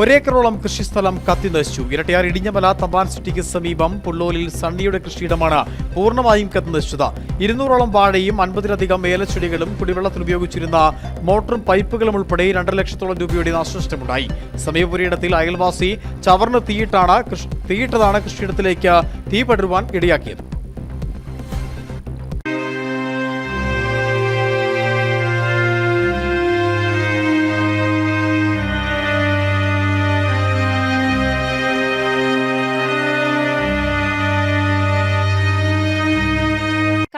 ഒരേക്കറോളം കൃഷിസ്ഥലം കത്തിനശിച്ചു. ഇരട്ടിയാർ ഇടിഞ്ഞമല തമ്പാൻ സിറ്റിക്ക് സമീപം പുള്ളോലിൽ സണ്ണിയുടെ കൃഷിയിടമാണ് പൂർണമായും കത്തിനശിച്ചത്. ഇരുന്നൂറോളം വാഴയും അൻപതിലധികം ഏലച്ചെടികളും കുടിവെള്ളത്തിൽ ഉപയോഗിച്ചിരുന്ന മോട്ടറും പൈപ്പുകളും ഉൾപ്പെടെ രണ്ടര ലക്ഷത്തോളം രൂപയുടെ നാശനഷ്ടമുണ്ടായി. സമീപപുരയിടത്തിൽ അയൽവാസി ചവർന്ന് തീയിട്ടാണ് തീയിട്ടതാണ് കൃഷിയിടത്തിലേക്ക് തീ പടരുവാൻ ഇടയാക്കിയത്.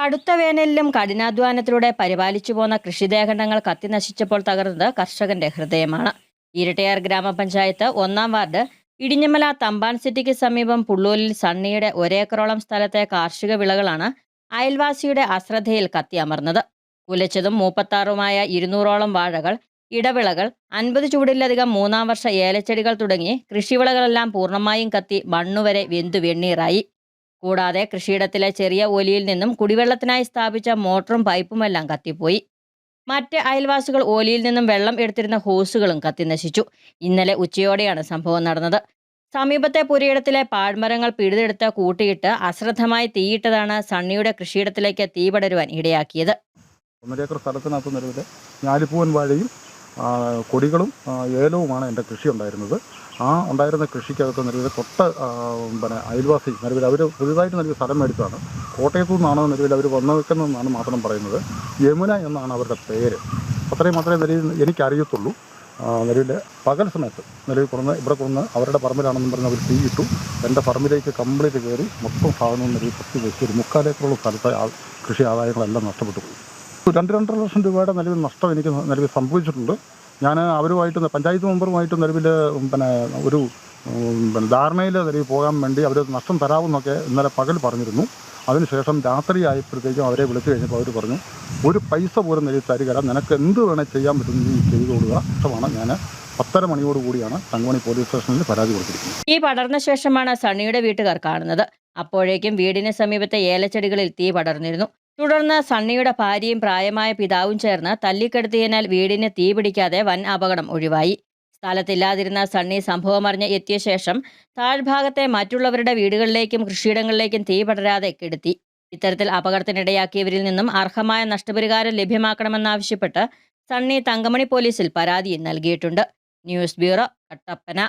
കടുത്ത വേനലിലും കഠിനാധ്വാനത്തിലൂടെ പരിപാലിച്ചു പോന്ന കൃഷിദേഹണ്ഡങ്ങൾ കത്തിനശിച്ചപ്പോൾ തകർന്നത് കർഷകന്റെ ഹൃദയമാണ്. ഇരട്ടയാർ ഗ്രാമപഞ്ചായത്ത് ഒന്നാം വാർഡ് ഇടിഞ്ഞമല തമ്പാൻ സിറ്റിക്ക് സമീപം പുള്ളൂരിൽ സണ്ണിയുടെ ഒരേക്കറോളം സ്ഥലത്തെ കാർഷിക വിളകളാണ് അയൽവാസിയുടെ അശ്രദ്ധയിൽ കത്തിയമർന്നത്. കുലച്ചതും മൂപ്പത്താറുമായ ഇരുന്നൂറോളം വാഴകൾ ഇടവിളകൾ അൻപത് ചൂടിലധികം മൂന്നാം വർഷ ഏലച്ചെടികൾ തുടങ്ങി കൃഷിവിളകളെല്ലാം പൂർണമായും കത്തി മണ്ണുവരെ വെന്തു വെണ്ണീറായി. കൂടാതെ കൃഷിയിടത്തിലെ ചെറിയ ഓലിയിൽ നിന്നും കുടിവെള്ളത്തിനായി സ്ഥാപിച്ച മോട്ടറും പൈപ്പുമെല്ലാം കത്തിപ്പോയി. മറ്റ് അയൽവാസികൾ ഓലിയിൽ നിന്നും വെള്ളം എടുത്തിരുന്ന ഹോസുകളും കത്തിനശിച്ചു ഇന്നലെ ഉച്ചയോടെയാണ് സംഭവം നടന്നത്. സമീപത്തെ പുരയിടത്തിലെ പാഴ്മരങ്ങൾ പിഴുതെടുത്ത് കൂട്ടിയിട്ട് അശ്രദ്ധമായി തീയിട്ടതാണ് സണ്ണിയുടെ കൃഷിയിടത്തിലേക്ക് തീ പടരുവാൻ ഇടയാക്കിയത്. ഒന്നര ഏക്കർ സ്ഥലത്തിനകത്ത് നിലവിൽ ഞാലിപ്പൂവൻ വാഴയും കൊടികളും ഏലവുമാണ് എന്റെ കൃഷി ഉണ്ടായിരുന്നത് ആ ഉണ്ടായിരുന്ന കൃഷിക്കകത്ത് നിലവിൽ തൊട്ട് പിന്നെ അയൽവാസി നിലവിൽ അവർ പുതുതായിട്ട് നിലവിൽ സ്ഥലം മേടിച്ചതാണ്. കോട്ടയത്തു നിന്നാണ് നിലവിൽ അവർ വന്നു നിൽക്കുന്നതെന്നാണ് മാത്രം പറയുന്നത്. യമുന എന്നാണ് അവരുടെ പേര്. അത്രയും മാത്രമേ നിലവിൽ എനിക്കറിയത്തുള്ളൂ. നിലവിൽ പകൽ സമയത്ത് നിലവിൽ കൊണ്ടുവന്ന് ഇവിടെ കൊണ്ടുവന്ന് അവരുടെ പറമ്പിലാണെന്നും പറഞ്ഞ് അവർ തീ ഇട്ടു എന്റെ പറമ്പിലേക്ക് കംപ്ലീറ്റ് കയറി മൊത്തം സാധനവും നിലവിൽ കത്തി ഒരു മുക്കാലേക്കറുള്ള സ്ഥലത്തെ കൃഷി ആദായങ്ങളെല്ലാം നഷ്ടപ്പെട്ടു പോയി രണ്ട് രണ്ടര ലക്ഷം രൂപയുടെ നിലവിൽ നഷ്ടം എനിക്ക് നിലവിൽ സംഭവിച്ചിട്ടുണ്ട്. ഞാൻ അവരുമായിട്ട് പഞ്ചായത്ത് മെമ്പറുമായിട്ട് നിലവിൽ പിന്നെ ഒരു പിന്നെ ധാരണയിൽ നിലവിൽ പോകാൻ വേണ്ടി അവർ നഷ്ടം തരാമെന്നൊക്കെ ഇന്നലെ പകൽ പറഞ്ഞിരുന്നു. അതിനുശേഷം രാത്രി ആയപ്പോഴത്തേക്കും അവരെ വിളിച്ചു കഴിഞ്ഞപ്പോൾ അവർ പറഞ്ഞു ഒരു പൈസ പോലും നിലവിൽ തരികയില്ല. നിനക്ക് എന്ത് വേണേൽ ചെയ്യാൻ പറ്റും നീ ചെയ്തു കൊടുക്കുക ഇഷ്ടമാണ് ഞാൻ പത്തര മണിയോട് കൂടിയാണ് തങ്കമണി പോലീസ് സ്റ്റേഷനിൽ പരാതി കൊടുത്തിരിക്കുന്നത്. ഈ പടർന്ന ശേഷമാണ് സണ്ണിയുടെ വീട്ടുകാർ കാണുന്നത്. അപ്പോഴേക്കും വീടിന് സമീപത്തെ ഏലച്ചെടികളിൽ തീ പടർന്നിരുന്നു. തുടർന്ന് സണ്ണിയുടെ ഭാര്യയും പ്രായമായ പിതാവും ചേർന്ന് തല്ലിക്കെടുത്തിയതിനാൽ വീടിന് തീപിടിക്കാതെ വൻ അപകടം ഒഴിവായി. സ്ഥലത്തില്ലാതിരുന്ന സണ്ണി സംഭവമറിഞ്ഞ് എത്തിയ ശേഷം താഴ്ഭാഗത്തെ മറ്റുള്ളവരുടെ വീടുകളിലേക്കും കൃഷിയിടങ്ങളിലേക്കും തീ പടരാതെ കെടുത്തി. ഇത്തരത്തിൽ അപകടത്തിനിടയാക്കിയവരിൽ നിന്നും അർഹമായ നഷ്ടപരിഹാരം ലഭ്യമാക്കണമെന്നാവശ്യപ്പെട്ട് സണ്ണി തങ്കമണി പോലീസിൽ പരാതി നൽകിയിട്ടുണ്ട്. News bureau Kattappana.